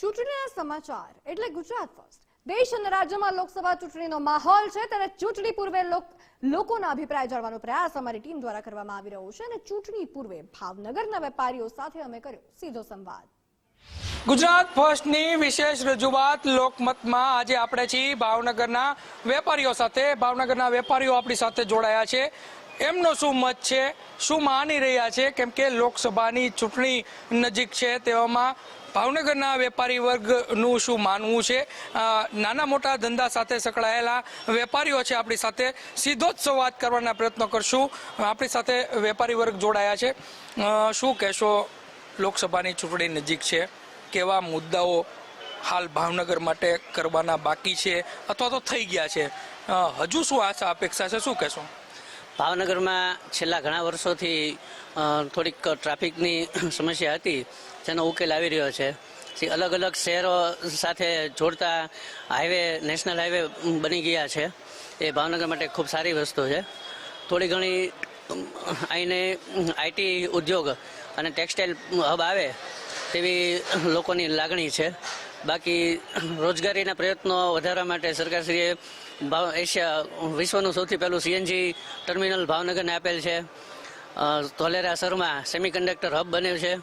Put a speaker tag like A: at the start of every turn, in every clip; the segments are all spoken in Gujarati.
A: ચૂંટણીના સમાચાર. એટલે ગુજરાત ફર્સ્ટ દેશ અને રાજ્યમાં લોકસભા ચૂંટણીનો માહોલ છે, ત્યારે ચૂંટણી પૂર્વે લોક- લોકોના અભિપ્રાય જાણવાનો પ્રયાસ અમારી ટીમ દ્વારા કરવામાં આવી રહ્યો છે અને ચૂંટણી પૂર્વે ભાવનગરના વેપારીઓ સાથે અમે કર્યો સીધો સંવાદ.
B: ગુજરાત ફર્સ્ટની વિશેષ રજૂઆત લોકમતમાં આજે આપણે છીએ ભાવનગરના વેપારીઓ સાથે. ભાવનગરના વેપારીઓ આપણી સાથે જોડાયા છે. એમનો શું મત છે? શું માની રહ્યા છે? કેમ કે લોકસભાની ચૂંટણી નજીક છે, તેવામાં ભાવનગરના વેપારી વર્ગનું શું માનવું છે? નાના મોટા ધંધા સાથે સંકળાયેલા વેપારીઓ છે આપણી સાથે. સીધો જ સંવાદ કરવાના પ્રયત્નો કરશું. આપણી સાથે વેપારી વર્ગ જોડાયા છે. શું કહેશો? લોકસભાની ચૂંટણી નજીક છે. કેવા મુદ્દાઓ હાલ ભાવનગર માટે કરવાના બાકી છે? અથવા તો થઈ ગયા છે? હજુ શું આશા, અપેક્ષા છે? શું કહેશો?
C: ભાવનગરમાં છેલ્લા ઘણા વર્ષોથી થોડીક ટ્રાફિકની સમસ્યા હતી, જેનો ઉકેલ આવી રહ્યો છે. અલગ અલગ શહેરો સાથે જોડતા હાઈવે, નેશનલ હાઈવે બની ગયા છે. એ ભાવનગર માટે ખૂબ સારી વસ્તુ છે. થોડી ઘણી અહીંને આઈટી ઉદ્યોગ અને ટેક્સટાઇલ હબ આવે તેવી લોકોની લાગણી છે. બાકી રોજગારીના પ્રયત્નો વધારવા માટે સરકારશ્રીએ એશિયા વિશ્વનું સૌથી પહેલું સીએનજી ટર્મિનલ ભાવનગરને આપેલ છે. ધોલેરા શહેરમાં સેમિકન્ડક્ટર હબ બન્યું છે.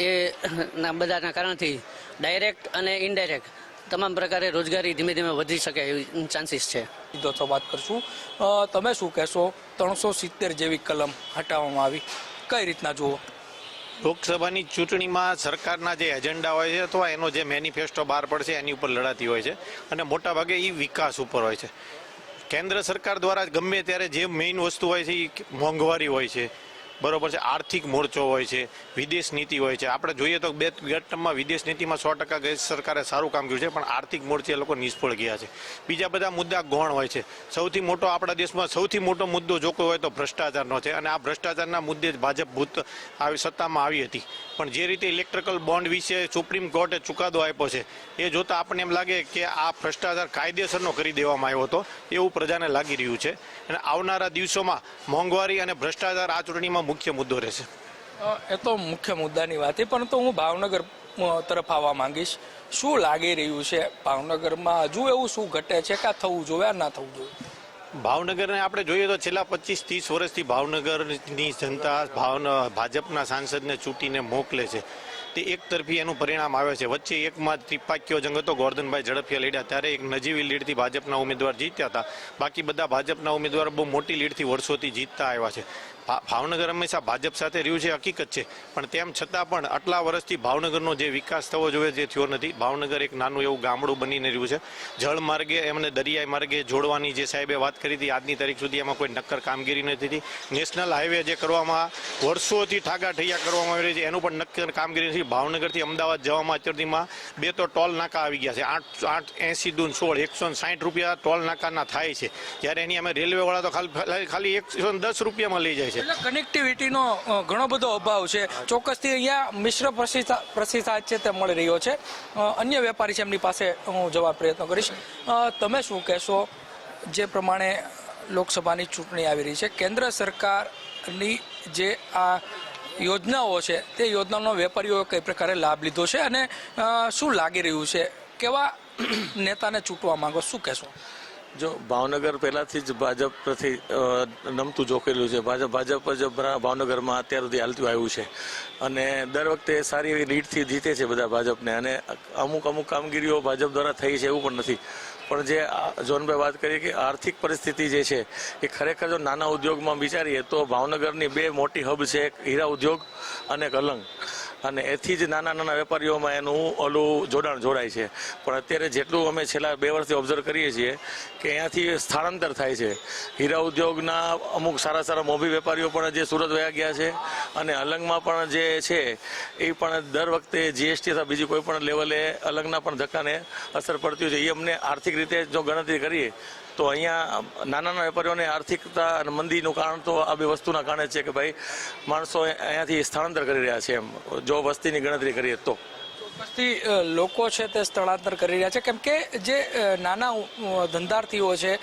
C: એ, ના, બધાના કારણથી ડાયરેક્ટ અને ઇનડાયરેક્ટ તમામ પ્રકારે રોજગારી ધીમે ધીમે વધી શકે એવી ચાન્સીસ છે.
B: સીધો વાત કરશું. તમે શું કહેશો? ત્રણસો સિત્તેર જેવી કલમ હટાવવામાં આવી. કઈ રીતના જુઓ?
D: લોકસભાની ચૂંટણીમાં સરકારના જે એજન્ડા હોય છે અથવા એનો જે મેનિફેસ્ટો બહાર પડશે એની ઉપર લડાતી હોય છે અને મોટાભાગે એ વિકાસ ઉપર હોય છે. કેન્દ્ર સરકાર દ્વારા ગમે ત્યારે જે મેઇન વસ્તુ હોય છે એ મોંઘવારી હોય છે બરોબર છે, આર્થિક મોરચો હોય છે, વિદેશ નીતિ હોય છે. આપણે જોઈએ તો બે ગત વિદેશ નીતિમાં સો ટકા સરકારે સારું કામ કર્યું છે, પણ આર્થિક મોરચે એ લોકો નિષ્ફળ ગયા છે. બીજા બધા મુદ્દા ગૌણ હોય છે. સૌથી મોટો આપણા દેશમાં સૌથી મોટો મુદ્દો જો કોઈ હોય તો ભ્રષ્ટાચારનો છે, અને આ ભ્રષ્ટાચારના મુદ્દે જ ભાજપ ભૂત આવી સત્તામાં આવી હતી. પણ જે રીતે ઇલેક્ટ્રિકલ બોન્ડ વિશે સુપ્રીમ કોર્ટે ચુકાદો આપ્યો છે, એ જોતાં આપણને એમ લાગે કે આ ભ્રષ્ટાચાર કાયદેસરનો કરી દેવામાં આવ્યો હતો, એવું પ્રજાને લાગી રહ્યું છે. અને આવનારા દિવસોમાં મોંઘવારી અને ભ્રષ્ટાચાર આ ચૂંટણીમાં મુખ્ય મુદ્દો રહેશે.
B: એ તો મુખ્ય મુદ્દાની વાત છે, પરંતુ હું ભાવનગર તરફ આવવા માંગીશ. શું લાગી રહ્યું છે ભાવનગરમાં? હજુ એવું શું ઘટે છે કે થવું જોઈએ ના થવું જોઈએ?
D: ભાવનગરને આપણે જોઈએ તો છેલ્લા પચીસ, ત્રીસ વર્ષથી ભાવનગરની જનતા ભાવન, ભાજપના સાંસદને ચૂંટીને મોકલે છે. તે એક તરફી એનું પરિણામ આવે છે. વચ્ચે એકમાં ત્રિપાક્યો જંગ હતો ગોરધનભાઈ ઝડપિયા લડ્યા. ત્યારે એક નજીવી લીડથી ભાજપના ઉમેદવાર જીત્યા હતા. બાકી બધા ભાજપના ઉમેદવાર બહુ મોટી લીડથી વર્ષોથી જીતતા આવ્યા છે. ભાવનગર હંમેશા ભાજપ સાથે રહ્યું છે હકીકત છે. પણ તેમ છતાં પણ આટલા વર્ષથી ભાવનગરનો જે વિકાસ થવો જોઈએ જે થયો નથી, ભાવનગર એક નાનું એવું ગામડું બનીને રહ્યું છે. જળ માર્ગે એમને દરિયાઈ માર્ગે જોડવાની જે સાહેબે વાત કરી હતી, આજની તારીખ સુધી એમાં કોઈ નક્કર કામગીરી નથી થઈ નેશનલ હાઈવે જે કરવામાં, વર્ષોથી ઠાગા ઠૈયા કરવામાં આવી રહી છે, એનું પણ નક્કર કામગીરી નથી. ભાવનગરથી અમદાવાદ જવામાં અત્યારથીમાં બે તો ટોલ નાકા આવી ગયા છે. આઠ આઠ એંસી દૂન સોળ, એકસો સાઠ રૂપિયા ટોલ નાકાના થાય છે. જ્યારે એની અમે રેલવેવાળા તો ખાલી ખાલી એકસો દસ રૂપિયામાં લઈ જાય છે.
B: એટલે કનેક્ટિવિટીનો ઘણો બધો અભાવ છે. ચોક્કસથી અહીંયા મિશ્ર પ્રતિસાદ છે તે મળી રહ્યો છે. અન્ય વેપારી છે એમની પાસે હું જવા પ્રયત્ન કરીશ. તમે શું કહેશો જે પ્રમાણે લોકસભાની ચૂંટણી આવી રહી છે? કેન્દ્ર સરકારની જે આ યોજનાઓ છે, તે યોજનાનો વેપારીઓએ કઈ પ્રકારે લાભ લીધો છે? અને શું લાગી રહ્યું છે? કેવા નેતાને ચૂંટવા માંગો શું કહેશો?
E: જો ભાવનગર પહેલાથી જ ભાજપ પ્રતિ નમતું જોકેલું છે. ભાજપ ભાજપ જ ભાવનગરમાં અત્યાર સુધી હાલતું આવ્યું છે. અને દર વખતે સારી એવી લીડથી જીતે છે બધા ભાજપને. અને અમુક અમુક કામગીરીઓ ભાજપ દ્વારા થઈ છે એવું પણ નથી. પણ જે જોનભાઈ વાત કરી કે આર્થિક પરિસ્થિતિ જે છે, એ ખરેખર જો નાના ઉદ્યોગમાં વિચારીએ તો ભાવનગરની બે મોટી હબ છે, એક હીરા ઉદ્યોગ અને એક અલંગ. અને એથી જ નાના નાના વેપારીઓમાં એનું ઓલું જોડાણ જોડાય છે. પણ અત્યારે જેટલું અમે છેલ્લા બે વર્ષથી ઓબ્ઝર્વ કરીએ છીએ કે અહીંયાથી સ્થળાંતર થાય છે. હીરા ઉદ્યોગના અમુક સારા સારા મોભી વેપારીઓ પણ જે સુરત વયા ગયા છે. અને અલંગમાં પણ જે છે, એ પણ દર વખતે જીએસટી અથવા બીજી કોઈ પણ લેવલે અલંગના પણ ધક્કાને અસર પડતી હોય છે. એ અમને આર્થિક રીતે જો ગણતરી કરીએ, તો અહીંયા નાના નાના વેપારીઓને આર્થિકતા અને મંદીનું કારણ તો આ બે વસ્તુના કારણે છે કે ભાઈ માણસો અહીંયાથી સ્થળાંતર કરી રહ્યા છે એમ. જો વસ્તીની ગણતરી કરીએ તો.
B: ચોક્કસથી લોકો છે તે સ્થળાંતર કરી રહ્યા છે. કેમ કે જે નાના ધંધાર્થીઓ છે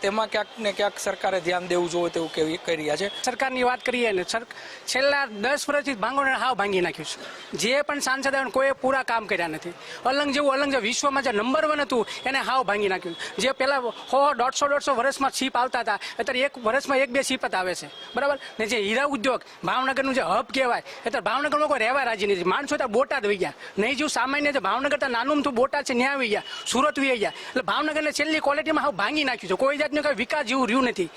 B: તેમાં ક્યાંક ને ક્યાંક સરકારે ધ્યાન દેવું જોઈએ તેવું કેવી, કહી રહ્યા છે.
F: સરકારની વાત કરીએ ને છેલ્લા દસ વર્ષથી ભાંગોને હાવ ભાંગી નાખ્યું છે. જે પણ સાંસદ આવ્યા કોઈએ પૂરા કામ કર્યા નથી. અલંગ જેવું, અલંગ જે વિશ્વમાં જે નંબર વન હતું, એને હાવ ભાંગી નાખ્યું. જે પહેલાં સો દોઢસો દોઢસો વર્ષમાં છીપ આવતા હતા, અત્યારે એક વર્ષમાં એક બે સીપ જ આવે છે. બરાબર? ને જે હીરા ઉદ્યોગ, ભાવનગરનું જે હબ કહેવાય અત્યારે ભાવનગરમાં કોઈ રહેવા રાજી નથી. માણસો ત્યાં બોટાદ વહી ગયા. નહીં જેવું સામાન્ય છે. ભાવનગર તો નાનું તો બોટાદ છે, ત્યાં આવી ગયા. સુરત વી ગયા. એટલે ભાવનગરને છેલ્લી ક્વોલિટીમાં હાવ ભાંગી નાખ્યું છે. કોઈ જાતનું કોઈ વિકાસ જેવું રહ્યું નથી.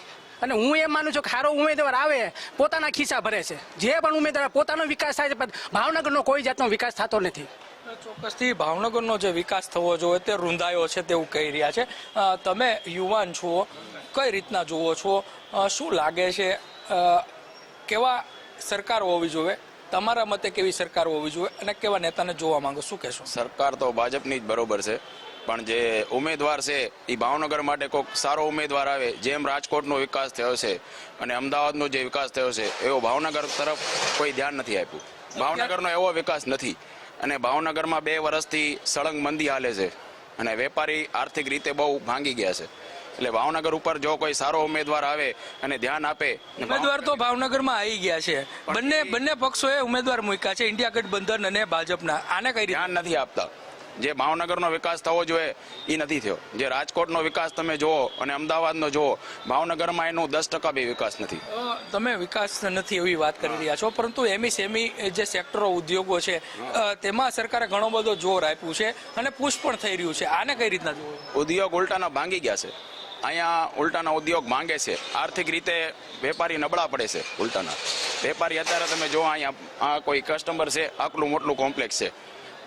F: અને હું એમ માનું છું કે સારો ઉમેદવાર આવે, પોતાના ખિસ્સા ભરે છે. જે પણ ઉમેદવાર પોતાનો વિકાસ થાય છે, પણ ભાવનગરનો કોઈ જાતનો વિકાસ થતો નથી.
B: ચોક્કસથી ભાવનગરનો જે વિકાસ થવો જોઈએ, તે રૂંધાયો છે તેવું કહી રહ્યા છે. તમે યુવાન છો, કઈ રીતના જુઓ છો? શું લાગે છે? કેવા સરકાર હોવી જોઈએ? તમારા મતે કેવી સરકાર હોવી જોઈએ અને કેવા નેતાને જોવા માંગો? શું કહેશો?
G: સરકાર તો ભાજપની જ બરોબર છે. પણ જે ઉમેદવાર છે એ ભાવનગર માટે કોઈક સારો ઉમેદવાર આવે, જેમ રાજકોટનો વિકાસ થયો છે અને અમદાવાદનો જે વિકાસ થયો છે, એવો ભાવનગર તરફ કોઈ ધ્યાન નથી આપ્યું. ભાવનગરનો એવો વિકાસ નથી. અને ભાવનગરમાં બે વર્ષથી સળંગ મંદી હાલે છે અને વેપારી આર્થિક રીતે બહુ ભાંગી ગયા છે. એટલે ભાવનગર ઉપર જો કોઈ સારો ઉમેદવાર આવે અને ધ્યાન આપે
B: ઉમેદવાર તો ભાવનગરમાં આવી ગયા છે. બંને બંને પક્ષોએ ઉમેદવાર મૂક્યા છે ઇન્ડિયા ગઠબંધન અને ભાજપના. આને કઈ
G: ધ્યાન નથી આપતા. જે ભાવનગરનો વિકાસ થવો જોઈએ એ નથી થયો. જે રાજકોટનો વિકાસ તમે જુઓ અને અમદાવાદનો જુઓ ભાવનગરમાં એનો દસ ટકા બી વિકાસ નથી.
B: તમે વિકાસ નથી એવી વાત કરી રહ્યા છો પરંતુ એમી સેમી જે સેક્ટરો ઉદ્યોગો છે તેમાં સરકારે ઘણો બધો જોર આપ્યું છે અને પુશ પણ થઈ રહ્યું છે. આને કઈ રીતના જોવું?
G: ઉદ્યોગ ઉલટાના ભાંગી ગયા છે. અહીંયા ઉલટાના ઉદ્યોગ માંગે છે. આર્થિક રીતે વેપારી નબળા પડે છે ઉલટાના. વેપારી અત્યારે તમે જો અહીંયા, આ કોઈ કસ્ટમર છે આટલું મોટલું કોમ્પ્લેક્સ છે.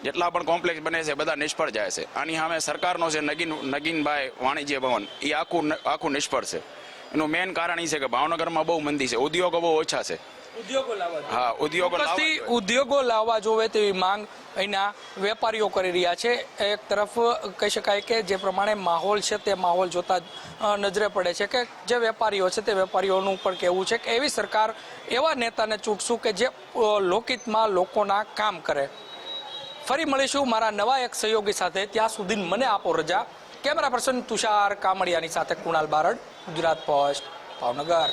G: જેટલા પણ કોમ્પ્લેક્સ બને છે, બધા નિષ્ફળ જાય છે. આની સામે સરકારનો છે નગીન, નગીનભાઈ વાણિજ્ય ભવન એ આખું આખું નિષ્ફળ છે. એનું મેઇન કારણ એ છે કે ભાવનગરમાં બહુ મંદી છે. ઉદ્યોગો બહુ ઓછા છે. હા ઉદ્યોગો લાવવા જોઈએ.
B: ઉદ્યોગો લાવવા જોવે તેવી માંગ અહીંના વેપારીઓ કરી રહ્યા છે. એક તરફ કહી શકાય કે જે પ્રમાણે માહોલ છે તે માહોલ જોતા નજરે પડે છે કે જે વેપારીઓ છે તે વેપારીઓનું પણ કહેવું છે કે એવી સરકાર એવા નેતાને ચૂંટશું કે જે લોકહિતમાં લોકોના કામ કરે. ફરી મળીશું મારા નવા એક સહયોગી સાથે. ત્યાં સુધી મને આપો રજા. કેમેરા પર્સન તુષાર કામડિયાની સાથે કુણાલ બારડ ગુજરાત પોસ્ટ ભાવનગર.